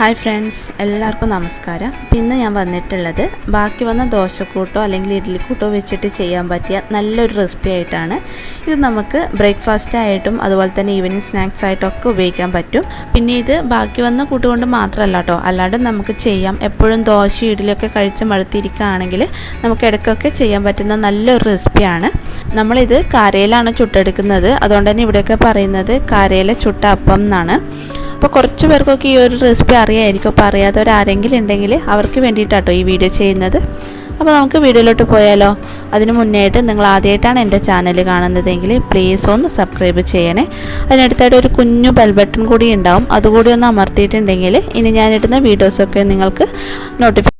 Hi friends എല്ലാവർക്കും നമസ്കാരം. പിന്നെ ഞാൻ വന്നിട്ടുള്ളത് ബാക്കി വന്ന ദോശക്കൂട്ടോ അല്ലെങ്കിൽ ഇഡ്ഡലിക്കൂട്ടോ വെച്ചിട്ട് ചെയ്യാൻ പറ്റിയ നല്ലൊരു റെസിപ്പി ആയിട്ടാണ്. ഇത് നമുക്ക് ബ്രേക്ക്ഫാസ്റ്റ് ആയിട്ടും അതുപോലെ തന്നെ ഈവനിങ് സ്നാക്സ് ആയിട്ടും ഒക്കെ ഉപയോഗിക്കാൻ പറ്റും. പിന്നെ ഇത് ബാക്കി വന്ന കൂട്ടുകൊണ്ട് മാത്രമല്ല കേട്ടോ അല്ലാണ്ട് നമുക്ക് ചെയ്യാം. എപ്പോഴും ദോശ ഇഡ്ഡലിയൊക്കെ കഴിച്ച് മടുത്തിരിക്കുകയാണെങ്കിൽ നമുക്ക് ഇടയ്ക്കൊക്കെ ചെയ്യാൻ പറ്റുന്ന നല്ലൊരു റെസിപ്പിയാണ് നമ്മളിത് കാരയിലാണ് ചുട്ടെടുക്കുന്നത്. അതുകൊണ്ട് തന്നെ ഇവിടെയൊക്കെ പറയുന്നത് കാരയിലെ ചുട്ട അപ്പം എന്നാണ്. അപ്പോൾ കുറച്ച് പേർക്കൊക്കെ ഈ ഒരു റെസിപ്പി അറിയായിരിക്കും. അപ്പോൾ അറിയാത്തവരാരെങ്കിലും ഉണ്ടെങ്കിൽ അവർക്ക് വേണ്ടിയിട്ടാട്ടോ ഈ വീഡിയോ ചെയ്യുന്നത്. അപ്പോൾ നമുക്ക് വീഡിയോയിലോട്ട് പോയാലോ? അതിന് മുന്നേയായിട്ട് നിങ്ങൾ ആദ്യമായിട്ടാണ് എന്റെ ചാനൽ കാണുന്നതെങ്കിൽ പ്ലീസ് ഒന്ന് സബ്സ്ക്രൈബ് ചെയ്യണേ. അതിനടുത്തായിട്ട് ഒരു കുഞ്ഞു ബെൽ ബട്ടൺ കൂടി ഉണ്ടാവും. അതുകൂടി ഒന്ന് അമർത്തിയിട്ടുണ്ടെങ്കിൽ ഇനി ഞാനിടുന്ന വീഡിയോസൊക്കെ നിങ്ങൾക്ക് നോട്ടിഫൈ